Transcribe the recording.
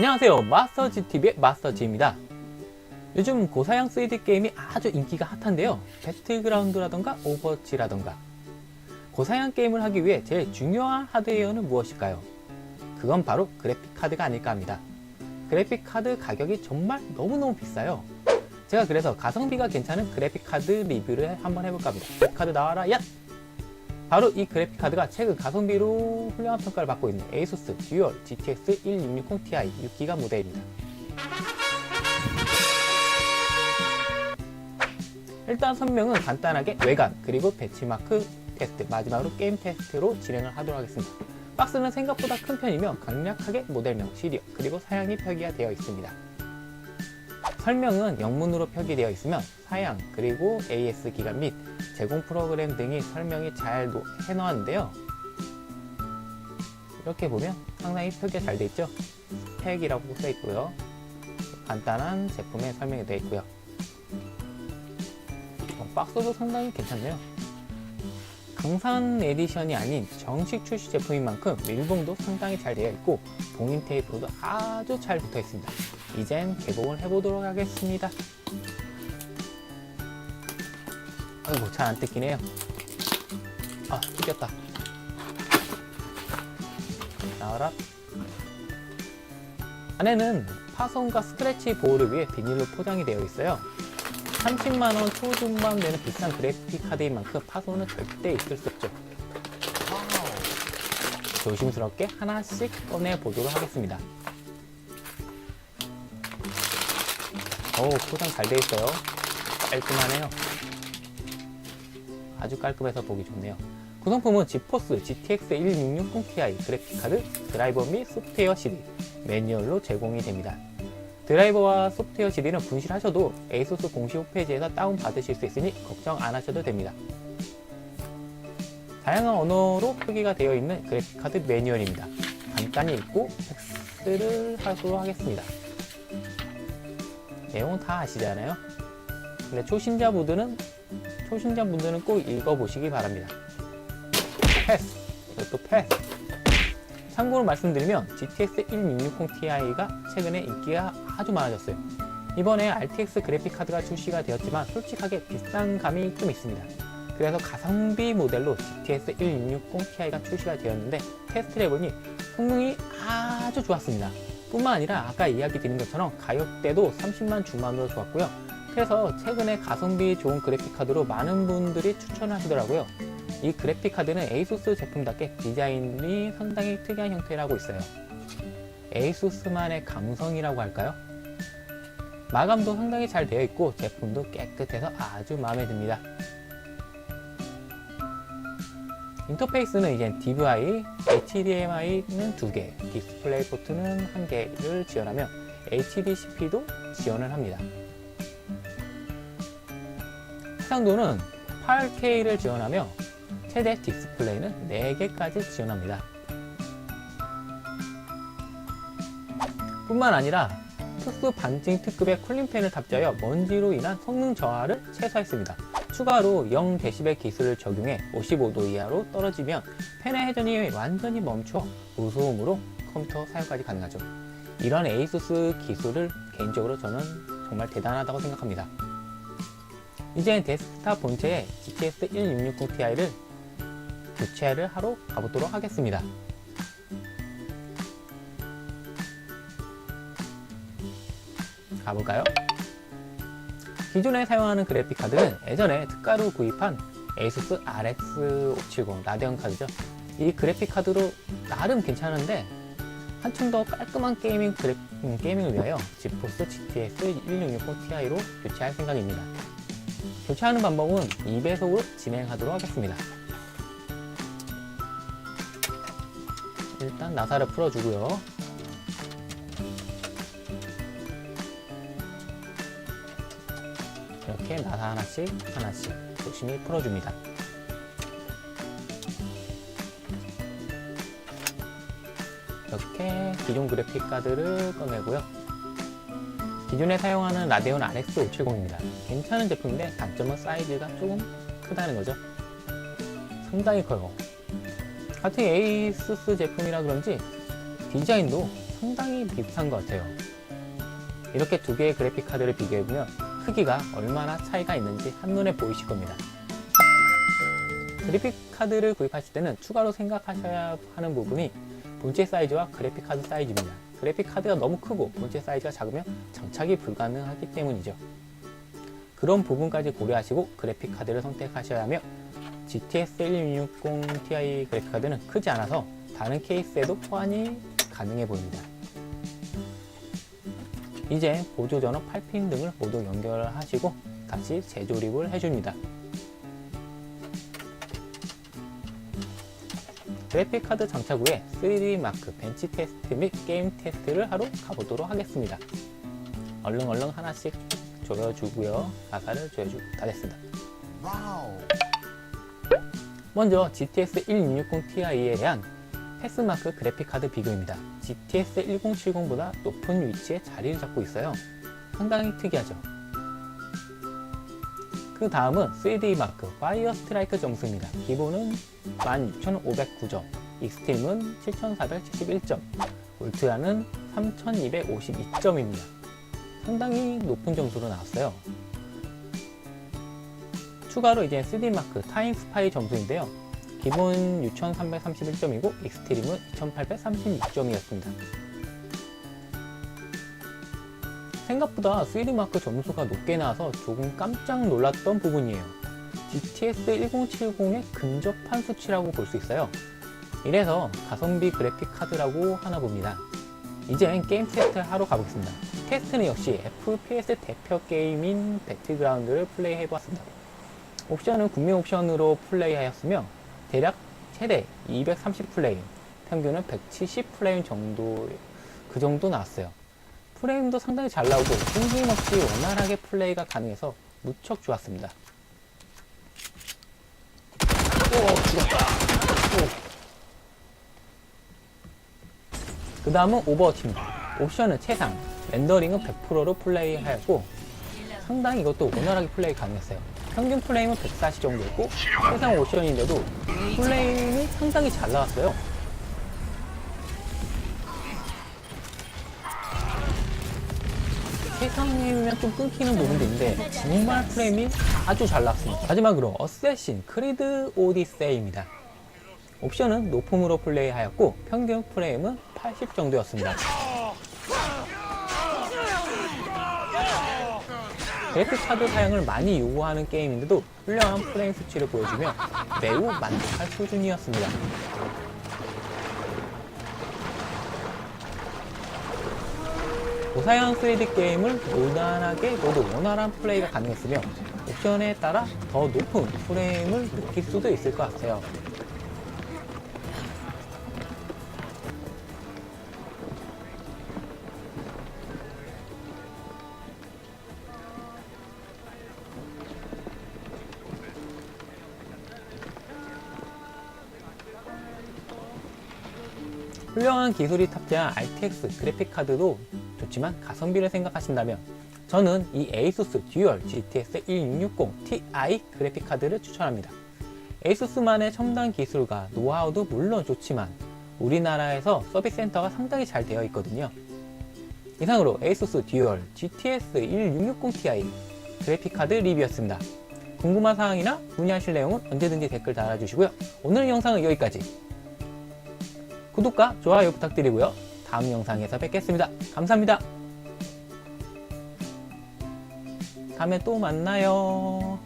안녕하세요. 마스터 GTV의 마스터 G입니다. 요즘 고사양 3D 게임이 아주 인기가 핫한데요. 배틀그라운드라던가 오버워치라던가 고사양 게임을 하기 위해 제일 중요한 하드웨어는 무엇일까요? 그건 바로 그래픽 카드가 아닐까 합니다. 그래픽 카드 가격이 정말 너무너무 비싸요. 제가 그래서 가성비가 괜찮은 그래픽 카드 리뷰를 한번 해볼까 합니다. 그래픽 카드 나와라 야! 바로 이 그래픽 카드가 최근 가성비로 훌륭한 평가를 받고 있는 ASUS 듀얼 GTX 1660 Ti 6기가 모델입니다. 일단 설명은 간단하게 외관 그리고 배치마크 테스트 마지막으로 게임 테스트로 진행을 하도록 하겠습니다. 박스는 생각보다 큰 편이며 강력하게 모델명, 시리얼 그리고 사양이 표기가 되어 있습니다. 설명은 영문으로 표기되어 있으면 사양 그리고 AS 기간 및 제공 프로그램 등이 설명이 잘 노- 해놓았는데요. 이렇게 보면 상당히 표기가 잘 돼 있죠. 스펙이라고 써 있고요. 간단한 제품의 설명이 되어 있고요. 어, 박스도 상당히 괜찮네요. 강산 에디션이 아닌 정식 출시 제품인 만큼 밀봉도 상당히 잘 되어 있고 봉인 테이프로도 아주 잘 붙어 있습니다. 이젠 개봉을 해보도록 하겠습니다. 아이고 잘 안 뜯기네요. 아 뜯겼다. 나와라. 안에는 파손과 스크래치 보호를 위해 비닐로 포장이 되어 있어요. 30만원 초중반 되는 비싼 그래픽 카드인 만큼 파손은 절대 있을 수 없죠. 조심스럽게 하나씩 꺼내 보도록 하겠습니다. 오 포장 잘돼 있어요. 깔끔하네요. 아주 깔끔해서 보기 좋네요. 구성품은 지포스 GTX 1660 Ti 그래픽카드, 드라이버 및 소프트웨어 CD, 매뉴얼로 제공이 됩니다. 드라이버와 소프트웨어 CD는 분실하셔도 ASUS 공식 홈페이지에서 다운받으실 수 있으니 걱정 안 하셔도 됩니다. 다양한 언어로 표기가 되어 있는 그래픽카드 매뉴얼입니다. 간단히 읽고 텍스트를 하도록 하겠습니다. 내용은 다 아시잖아요. 근데 초심자분들은 초심자분들은 꼭 읽어보시기 바랍니다. 패스, 이것도 패스. 참고로 말씀드리면 GTX 1660 Ti가 최근에 인기가 아주 많아졌어요. 이번에 RTX 그래픽 카드가 출시가 되었지만 솔직하게 비싼 감이 좀 있습니다. 그래서 가성비 모델로 GTX 1660 Ti가 출시가 되었는데 테스트를 해보니 성능이 아주 좋았습니다. 뿐만 아니라 아까 이야기 드린 것처럼 가격대도 30만 중반으로 좋았고요. 그래서 최근에 가성비 좋은 그래픽 카드로 많은 분들이 추천하시더라고요. 이 그래픽 카드는 ASUS 제품답게 디자인이 상당히 특이한 형태라고 있어요. ASUS만의 감성이라고 할까요? 마감도 상당히 잘 되어 있고 제품도 깨끗해서 아주 마음에 듭니다. 인터페이스는 이제 DVI, HDMI는 두 개, 디스플레이 포트는 한 개를 지원하며 HDCP도 지원을 합니다. 해상도는 8K를 지원하며 최대 디스플레이는 4개까지 지원합니다. 뿐만 아니라 특수 반증 특급의 쿨링팬을 탑재하여 먼지로 인한 성능 저하를 최소화했습니다. 추가로 0dB 기술을 적용해 55도 이하로 떨어지면 팬의 회전이 완전히 멈춰 무소음으로 컴퓨터 사용까지 가능하죠. 이런 ASUS 기술을 개인적으로 저는 정말 대단하다고 생각합니다. 이제 데스크탑 본체에 GTX 1660 Ti를 교체를 하러 가보도록 하겠습니다. 가볼까요? 기존에 사용하는 그래픽 카드는 예전에 특가로 구입한 ASUS RX 570 라데온 카드죠. 이 그래픽 카드로 나름 괜찮은데 한층 더 깔끔한 게이밍 그래, 음, 게이밍을 위하여 지포스 GTX 1660 Ti로 교체할 생각입니다. 교체하는 방법은 2배속으로 진행하도록 하겠습니다. 일단 나사를 풀어주고요. 이렇게 나사 하나씩 하나씩 조심히 풀어줍니다. 이렇게 기존 그래픽 카드를 꺼내고요. 기존에 사용하는 라데온 RX 570입니다. 괜찮은 제품인데 단점은 사이즈가 조금 크다는 거죠. 상당히 커요. 같은 ASUS 제품이라 그런지 디자인도 상당히 비슷한 것 같아요. 이렇게 두 개의 그래픽 카드를 비교해보면 크기가 얼마나 차이가 있는지 한눈에 보이실 겁니다. 그래픽 카드를 구입하실 때는 추가로 생각하셔야 하는 부분이 본체 사이즈와 그래픽 카드 사이즈입니다. 그래픽 카드가 너무 크고 본체 사이즈가 작으면 장착이 불가능하기 때문이죠. 그런 부분까지 고려하시고 그래픽 카드를 선택하셔야 하며 GTX 1660 Ti 그래픽 카드는 크지 않아서 다른 케이스에도 호환이 가능해 보입니다. 이제 보조 전원 8핀 등을 모두 연결하시고 다시 재조립을 해줍니다. 그래픽 카드 장착 후에 3D 마크 벤치 테스트 및 게임 테스트를 하러 가보도록 하겠습니다. 얼른 얼른 하나씩 조여주고요. 가사를 조여주고 다 됐습니다. 먼저 GTX 1660 Ti에 대한 패스마크 그래픽카드 비교입니다. GTX 1070보다 높은 위치에 자리를 잡고 있어요. 상당히 특이하죠. 그 다음은 3D 마크 파이어 스트라이크 점수입니다. 기본은 16,509점, 익스트림은 7,471점, 울트라는 3,252점입니다. 상당히 높은 점수로 나왔어요. 추가로 이제 3D 마크 타임 스파이 점수인데요. 기본 6,331점이고 익스트림은 2,836점이었습니다. 생각보다 3D 마크 점수가 높게 나와서 조금 깜짝 놀랐던 부분이에요. GTX 1070에 근접한 수치라고 볼 수 있어요. 이래서 가성비 그래픽 카드라고 하나 봅니다. 이젠 게임 테스트를 하러 가보겠습니다. 테스트는 역시 FPS 대표 게임인 배틀그라운드를 플레이해보았습니다. 옵션은 국민 옵션으로 플레이하였으며 대략 최대 230 프레임, 평균은 170 프레임 정도 그 정도 나왔어요. 프레임도 상당히 잘 나오고 끊김없이 원활하게 플레이가 가능해서 무척 좋았습니다. 오 죽었다. 그 다음은 오버워치입니다. 옵션은 최상, 렌더링은 100%로 플레이하였고 상당히 이것도 원활하게 플레이 가능했어요. 평균 프레임은 140 정도였고 최상 옵션인데도 플레임이 상당히 잘 나왔어요. 최상이면 좀 끊기는 부분도 있는데 정말 프레임이 아주 잘 나왔습니다. 마지막으로 어쌔신 크리드 오디세이입니다. 옵션은 높음으로 플레이하였고 평균 프레임은 80 정도였습니다. 그래픽 카드 사용을 많이 요구하는 게임인데도 훌륭한 프레임 수치를 보여주며 매우 만족할 수준이었습니다. 고사양 3D 게임을 무난하게 모두 원활한 플레이가 가능했으며 옵션에 따라 더 높은 프레임을 느낄 수도 있을 것 같아요. 훌륭한 기술이 탑재한 RTX 그래픽 카드도 좋지만 가성비를 생각하신다면 저는 이 ASUS 듀얼 GTX 1660 Ti 그래픽 카드를 추천합니다. ASUS만의 첨단 기술과 노하우도 물론 좋지만 우리나라에서 서비스 센터가 상당히 잘 되어 있거든요. 이상으로 ASUS 듀얼 GTX 1660 Ti 그래픽 카드 리뷰였습니다. 궁금한 사항이나 문의하실 내용은 언제든지 댓글 달아주시고요. 오늘 영상은 여기까지. 구독과 좋아요 부탁드리고요. 다음 영상에서 뵙겠습니다. 감사합니다. 다음에 또 만나요.